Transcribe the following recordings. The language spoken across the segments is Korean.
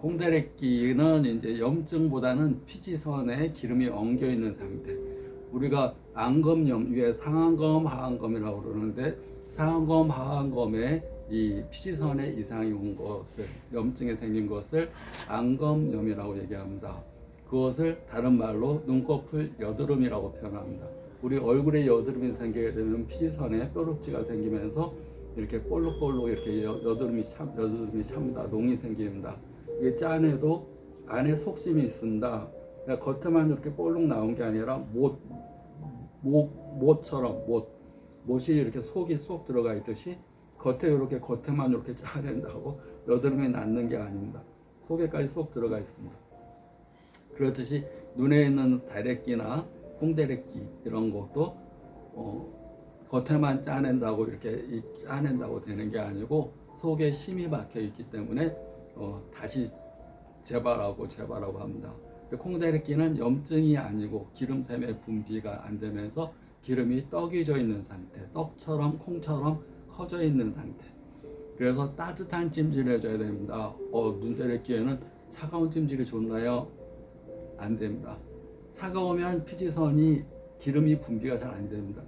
콩데레끼는 이제 염증보다는 피지선에 기름이 엉겨 있는 상태. 우리가 안검염 위에 상안검, 하안검이라고 그러는데 상안검, 하안검에 이 피지선에 이상이 온 것을 염증이 생긴 것을 안검염이라고 얘기합니다. 그것을 다른 말로 눈꺼풀 여드름이라고 표현합니다. 우리 얼굴에 여드름이 생기게 되면 피지선에 뾰루지가 생기면서 이렇게 볼록볼록 이렇게 여- 여드름이 참 여드름이 찹니다. 농이 생깁니다. 이게 짠해도 안에 속심이 있습니다. 그러니까 겉에만 이렇게 볼록 나온 게 아니라 못, 못, 못처럼 못, 못이 이렇게 속이 쏙 들어가 있듯이 겉에 이렇게 겉에만 이렇게 짜낸다고 여드름이 낫는 게 아닙니다. 속에까지 쏙 들어가 있습니다. 그렇듯이 눈에 있는 다래끼나 콩다래끼 이런 것도 어, 겉에만 짜낸다고 이렇게 이 짜낸다고 되는 게 아니고 속에 심이 박혀 있기 때문에 어, 다시 재발하고 재발하고 합니다. 근데 콩다래끼는 염증이 아니고 기름샘의 분비가 안 되면서 기름이 떡이 져 있는 상태, 떡처럼 콩처럼 커져 있는 상태. 그래서 따뜻한 찜질을 해줘야 됩니다. 어, 눈다래끼에는 차가운 찜질이 좋나요? 안 됩니다. 차가우면 피지선이 기름이 분비가 잘 안 됩니다.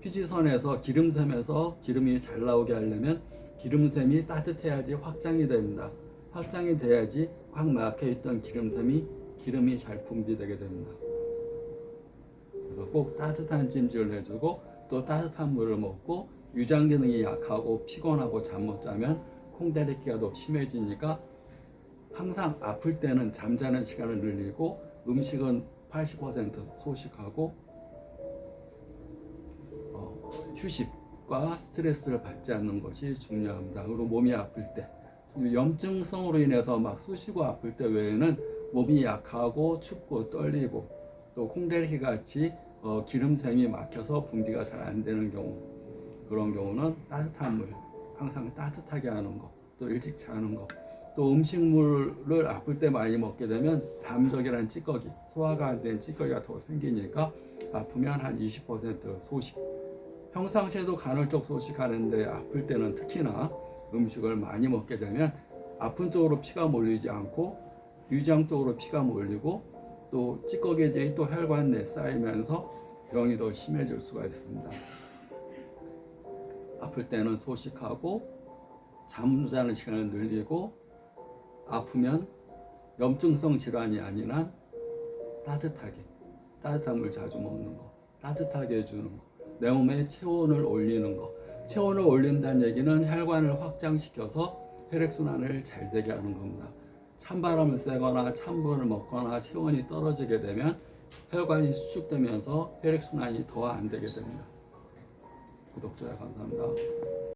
피지선에서 기름샘에서 기름이 잘 나오게 하려면 기름샘이 따뜻해야지 확장이 됩니다. 확장이 돼야지 꽉 막혀 있던 기름샘이 기름이 잘 분비되게 됩니다. 그래서 꼭 따뜻한 찜질을 해주고 또 따뜻한 물을 먹고 유장 기능이 약하고 피곤하고 잠 못 자면 콩다리끼가 더 심해지니까 항상 아플 때는 잠자는 시간을 늘리고 음식은 80% 소식하고 어, 휴식과 스트레스를 받지 않는 것이 중요합니다. 그리고 몸이 아플 때 염증성으로 인해서 막 쑤시고 아플 때 외에는 몸이 약하고 춥고 떨리고 또 콩데리 같이 어, 기름샘이 막혀서 분비가 잘 안 되는 경우 그런 경우는 따뜻한 물 항상 따뜻하게 하는 거 또 일찍 자는 거 또 음식물을 아플 때 많이 먹게 되면 담적이라는 찌꺼기 소화가 안 된 찌꺼기가 더 생기니까 아프면 한 20% 소식. 평상시에도 간헐적 소식하는데 아플 때는 특히나 음식을 많이 먹게 되면 아픈 쪽으로 피가 몰리지 않고 위장 쪽으로 피가 몰리고 또 찌꺼기들이 또 혈관 내에 쌓이면서 병이 더 심해질 수가 있습니다. 아플 때는 소식하고 잠자는 시간을 늘리고 아프면 염증성 질환이 한 따뜻하게 따뜻한 물 자주 먹는 거 따뜻하게 해주는 거 내 몸의 체온을 올리는 거 체온을 올린다는 얘기는 혈관을 확장시켜서 혈액순환을 잘 되게 하는 겁니다. 찬바람을 쐬거나 찬물을 먹거나 체온이 떨어지게 되면 혈관이 수축되면서 혈액순환이 더 안 되게 됩니다. 구독자 감사합니다